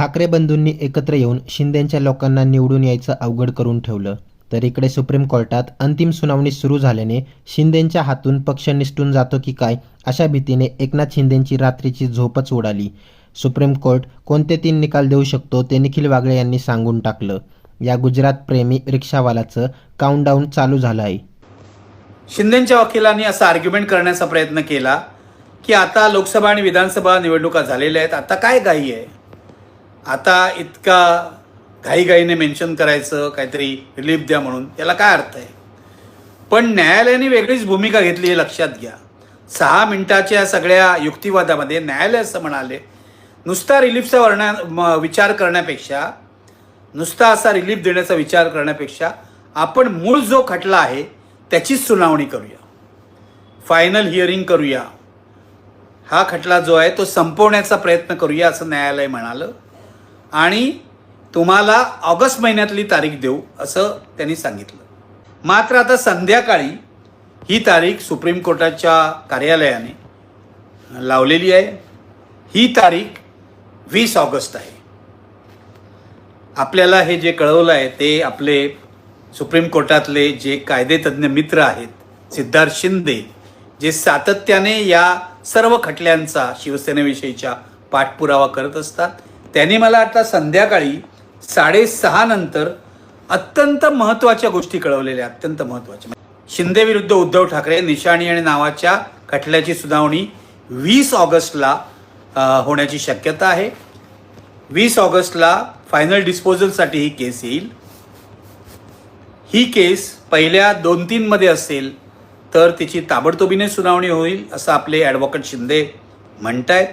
ठाकरे बंधूंनी एकत्र येऊन शिंदेच्या लोकांना निवडून यायचं अवघड करून ठेवलं. तर इकडे सुप्रीम कोर्टात अंतिम सुनावणी सुरू झाल्याने शिंदेंच्या हातून पक्ष निसटून जातो की काय अशा भीतीने एकनाथ शिंदेंची रात्रीची झोपच उडाली. सुप्रीम कोर्ट कोणते तीन निकाल देऊ शकतो ते निखिल वागळे यांनी सांगून टाकलं. या गुजरात प्रेमी रिक्षावालाचं काउंटडाऊन चालू झालं आहे. शिंदेच्या वकिलांनी असा आर्ग्युमेंट करण्याचा प्रयत्न केला की आता लोकसभा आणि विधानसभा निवडणुका झालेल्या आहेत. आता काय घाई आहे? आता इतका घाईघाईने मेन्शन करायचं काहीतरी रिलीफ द्या म्हणून याला काय अर्थ आहे? पण न्यायालयाने वेगळीच भूमिका घेतली हे लक्षात घ्या. सहा मिनिटाच्या सगळ्या युक्तिवादामध्ये न्यायालय असं म्हणाले नुसता रिलीफचा वर्णा विचार करण्यापेक्षा नुसता असा रिलीफ देण्याचा विचार करण्यापेक्षा आपण मूळ जो खटला आहे त्याचीच सुनावणी करूया. फायनल हिअरिंग करूया. हा खटला जो आहे तो संपवण्याचा प्रयत्न करूया असं न्यायालय म्हणालं. आणि तुम्हाला ऑगस्ट महिन्यातली तारीख देऊ असं त्यांनी सांगितलं. मात्र आता संध्याकाळी ही तारीख सुप्रीम कोर्टाच्या कार्यालयाने लावलेली आहे. ही तारीख वीस ऑगस्ट आहे. आपल्याला हे जे कळवलं आहे ते आपले सुप्रीम कोर्टातले जे कायदेतज्ञ मित्र आहेत सिद्धार्थ शिंदे जे सातत्याने या सर्व खटल्यांचा शिवसेनेविषयीच्या पाठपुरावा करत असतात त्यांनी मला आता संध्याकाळी साडेसहा नंतर अत्यंत महत्त्वाच्या गोष्टी कळवलेल्या अत्यंत महत्त्वाच्या. शिंदे विरुद्ध उद्धव ठाकरे निशाणी आणि नावाच्या खटल्याची सुनावणी वीस ऑगस्टला होण्याची शक्यता आहे. वीस ऑगस्टला फायनल डिस्पोजलसाठी ही केस येईल. ही केस पहिल्या दोन तीनमध्ये असेल तर तिची ताबडतोबीने सुनावणी होईल असं आपले ॲडव्होकेट शिंदे म्हणतायत.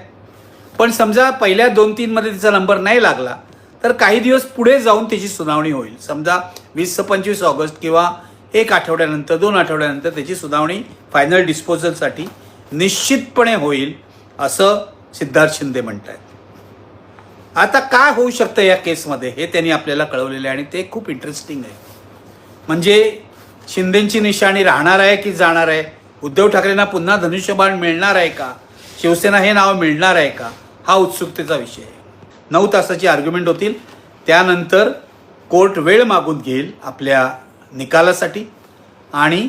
पण समजा पहिल्या दोन तीनमध्ये तिचा नंबर नाही लागला तर काही दिवस पुढे जाऊन त्याची सुनावणी होईल. समजा वीस पंचवीस ऑगस्ट किंवा एक आठवड्यानंतर दोन आठवड्यानंतर त्याची सुनावणी फायनल डिस्पोजलसाठी निश्चितपणे होईल असं सिद्धार्थ शिंदे म्हणत आहेत आता काय होऊ शकतं या केसमध्ये? हे त्यांनी आपल्याला कळवलेलं आहे आणि ते खूप इंटरेस्टिंग आहे. म्हणजे शिंदेची निशाणी राहणार आहे की जाणार आहे? उद्धव ठाकरेंना पुन्हा धनुष्यबाण मिळणार आहे का? शिवसेना हे नाव मिळणार आहे का? हा उत्सुकतेचा विषय आहे. नऊ तासाची आर्ग्युमेंट होतील. त्यानंतर कोर्ट वेळ मागून घेईल आपल्या निकालासाठी आणि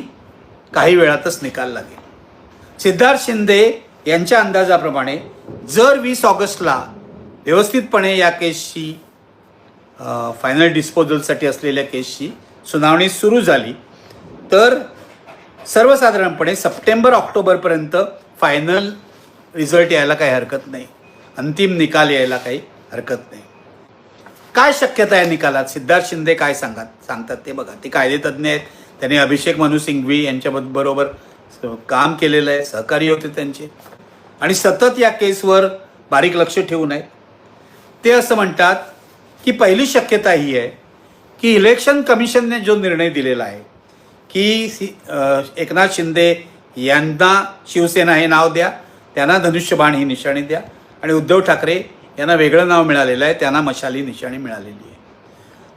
काही वेळातच निकाल लागेल. सिद्धार्थ शिंदे यांच्या अंदाजाप्रमाणे जर वीस ऑगस्टला व्यवस्थितपणे या केसची फायनल डिस्पोजलसाठी असलेल्या केसची सुनावणी सुरू झाली तर सर्वसाधारणपणे सप्टेंबर ऑक्टोबरपर्यंत फायनल रिझल्ट यायला काही हरकत नाही. अंतिम निकाल यायला काही हरकत नाही. काय शक्यता आहे निकालात? सिद्धार्थ शिंदे काय सांगत सांगतात ते बघा. ते कायदेतज्ञ आहेत. त्यांनी अभिषेक मनु सिंघवी यांच्या बरोबर काम केलेलं आहे. सहकारी होते त्यांचे. आणि सतत या केसवर बारीक लक्ष ठेवू नये ते असं म्हणतात की पहिली शक्यता ही आहे की इलेक्शन कमिशनने जो निर्णय दिलेला आहे की एकनाथ शिंदे यांना शिवसेना हे नाव द्या त्यांना धनुष्यबाण ही निशाणी द्या आणि उद्धव ठाकरे यांना वेगळं नाव मिळालेलं आहे त्यांना मशाली निशाणी मिळालेली आहे.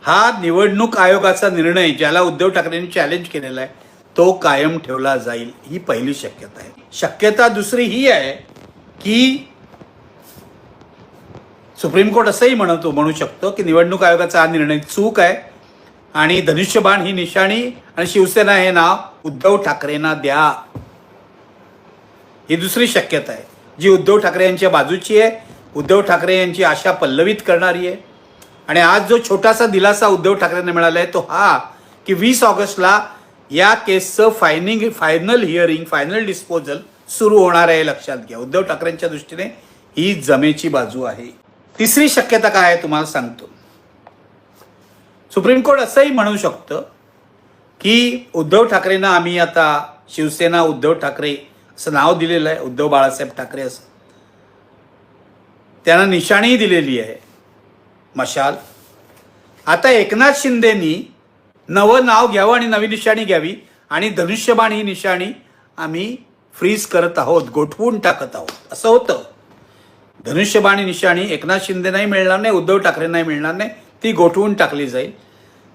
हा निवडणूक आयोगाचा निर्णय ज्याला उद्धव ठाकरेंनी चॅलेंज केलेला आहे तो कायम ठेवला जाईल ही पहिली शक्यता आहे. शक्यता दुसरी ही आहे की सुप्रीम कोर्ट असंही म्हणतो म्हणू शकतो की निवडणूक आयोगाचा हा निर्णय चूक आहे आणि धनुष्यबाण ही निशाणी आणि शिवसेना हे नाव उद्धव ठाकरेंना द्या. ही दुसरी शक्यता आहे. जी उद्धव ठाकरे यांच्या बाजूची आहे उद्धव ठाकरे यांची आशा पल्लवित करणारी आहे. आणि आज जो छोटासा दिलासा उद्धव ठाकरेंना मिळाला आहे तो हा की वीस ऑगस्टला या केसचं फायनिंग फायनल हिअरिंग फायनल डिस्पोजल सुरू होणार आहे लक्षात घ्या. उद्धव ठाकरेंच्या दृष्टीने ही जमेची बाजू आहे. तिसरी शक्यता काय आहे तुम्हाला सांगतो. सुप्रीम कोर्ट असंही म्हणू शकतं की उद्धव ठाकरेंना आम्ही आता शिवसेना उद्धव ठाकरे असं नाव दिलेलं आहे उद्धव बाळासाहेब ठाकरे असं. त्यांना निशाणीही दिलेली आहे मशाल. आता एकनाथ शिंदेनी नवं नाव घ्यावं आणि नवी निशाणी घ्यावी आणि धनुष्यबाण ही निशाणी आम्ही फ्रीज करत आहोत गोठवून टाकत आहोत. असं होतं. धनुष्यबाणी निशाणी एकनाथ शिंदेनाही मिळणार नाही उद्धव ठाकरेंनाही मिळणार नाही ती गोठवून टाकली जाईल.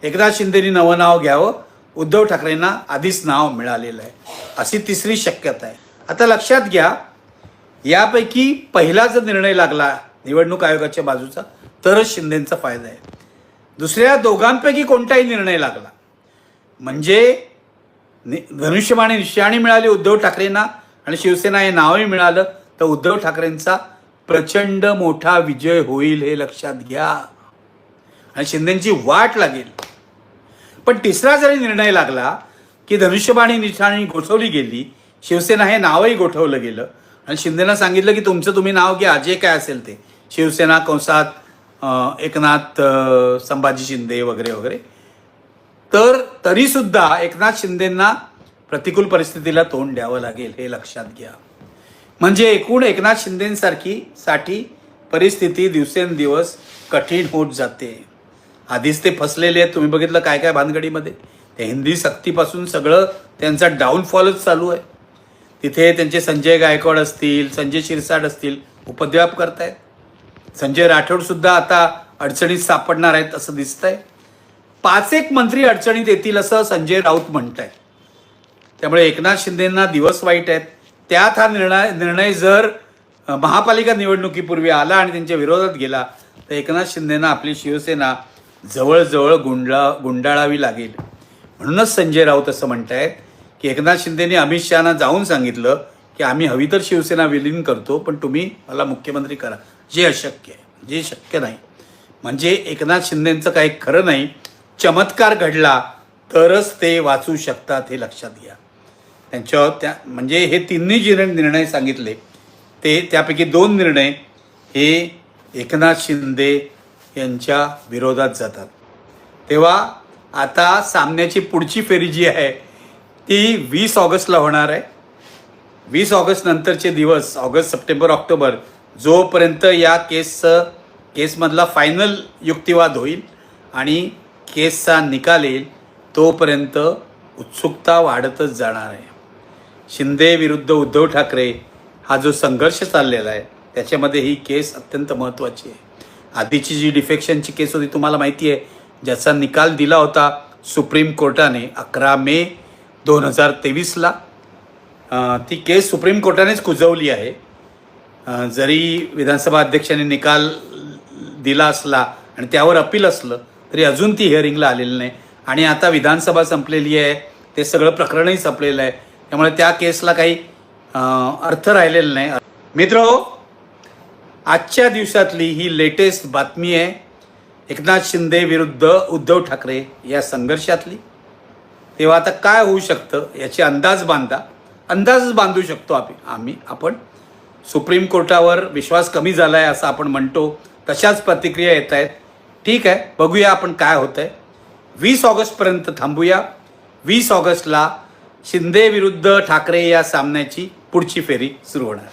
एकनाथ शिंदेनी नवं नाव घ्यावं उद्धव ठाकरेंना आधीच नाव मिळालेलं आहे. अशी तिसरी शक्यता आहे. आता लक्षात घ्या यापैकी पहिला जर निर्णय लागला निवडणूक आयोगाच्या बाजूचा तरच शिंदेचा फायदा आहे. दुसऱ्या दोघांपैकी कोणताही निर्णय लागला म्हणजे नि- धनुष्यबाणी निशाणी मिळाली उद्धव ठाकरेंना आणि शिवसेना हे नावही मिळालं तर उद्धव ठाकरेंचा प्रचंड मोठा विजय होईल हे लक्षात घ्या. आणि शिंदेची वाट लागेल. पण तिसरा जरी निर्णय लागला की धनुष्यबाणी निशाणी घोसवली गेली शिवसेना हे नावही गोठवलं गेलं. आणि शिंदेना सांगितलं की तुमचं तुम्ही नाव घ्या जे काय असेल ते. शिवसेना कंसात एकनाथ संभाजी शिंदे वगैरे वगैरे. तर तरीसुद्धा एकनाथ शिंदेंना प्रतिकूल परिस्थितीला तोंड द्यावं लागेल हे लक्षात घ्या. म्हणजे एकूण एकनाथ शिंदेसारखी साठी परिस्थिती दिवसेंदिवस कठीण होत जाते. आधीच ते फसलेले आहेत. तुम्ही बघितलं काय काय भानगडीमध्ये? ते हिंदी सक्तीपासून सगळं त्यांचा डाऊनफॉलच चालू आहे. तिथे त्यांचे संजय गायकवाड असतील संजय शिरसाट असतील उपद्व्याप करतायत. संजय राठोडसुद्धा आता अडचणीत सापडणार आहेत असं दिसतंय. पाच एक मंत्री अडचणीत येतील असं संजय राऊत म्हणत आहेत त्यामुळे एकनाथ शिंदेंना दिवस वाईट आहेत. त्यात हा निर्णय निर्णय जर महापालिका निवडणुकीपूर्वी आला आणि त्यांच्या विरोधात गेला तर एकनाथ शिंदेंना आपली शिवसेना जवळजवळ गुंडा गुंडाळावी लागेल. म्हणूनच संजय राऊत असं म्हणत आहेत की एकनाथ शिंदेने अमित शहाना जाऊन सांगितलं की आम्ही हवी तर शिवसेना विलीन करतो पण तुम्ही मला मुख्यमंत्री करा. जे अशक्य आहे. जे शक्य नाही. म्हणजे एकनाथ शिंदेंचं काही खरं नाही. चमत्कार घडला तरच ते वाचू शकतात हे लक्षात घ्या. त्यांच्यावर त्या म्हणजे हे तिन्ही जे निर्णय सांगितले. ते त्यापैकी दोन निर्णय हे एकनाथ शिंदे यांच्या विरोधात जातात. तेव्हा आता सामन्याची पुढची फेरी जी आहे ती वीस ऑगस्टला होणार आहे. वीस ऑगस्ट नंतरचे दिवस ऑगस्ट सप्टेंबर ऑक्टोबर जोपर्यंत या केसचं केसमधला फायनल युक्तिवाद होईल आणि केसचा निकाल येईल तोपर्यंत उत्सुकता वाढतच जाणार आहे. शिंदे विरुद्ध उद्धव ठाकरे हा जो संघर्ष चाललेला आहे त्याच्यामध्ये ही केस अत्यंत महत्त्वाची आहे. आधीची जी डिफेक्शनची केस होती तुम्हाला माहिती आहे ज्याचा निकाल दिला होता सुप्रीम कोर्टाने अकरा मे दोन हजार तेवीसला ती केस सुप्रीम कोर्टानेच कुजवली आहे. जरी विधानसभा अध्यक्षांनी निकाल दिला असला आणि त्यावर अपील असलं तरी अजून ती हिअरिंगला आलेली नाही. आणि आता विधानसभा संपलेली आहे ते सगळं प्रकरणही संपलेलं आहे. त्यामुळे त्या केसला काही अर्थ राहिलेला नाही. मित्र हो, आजच्या दिवसातली ही लेटेस्ट बातमी आहे एकनाथ शिंदे विरुद्ध उद्धव ठाकरे या संघर्षातली. तेव्हा आता काय होऊ शकतं याची अंदाज बांधा. अंदाजच बांधू शकतो आम्ही आम्ही. आपण सुप्रीम कोर्टावर विश्वास कमी झाला आहे असं आपण म्हणतो. तशाच प्रतिक्रिया येत आहेत. ठीक आहे बघूया आपण काय होतं आहे वीस ऑगस्टपर्यंत थांबूया. वीस ऑगस्टला शिंदे विरुद्ध ठाकरे या सामन्याची पुढची फेरी सुरू होणार.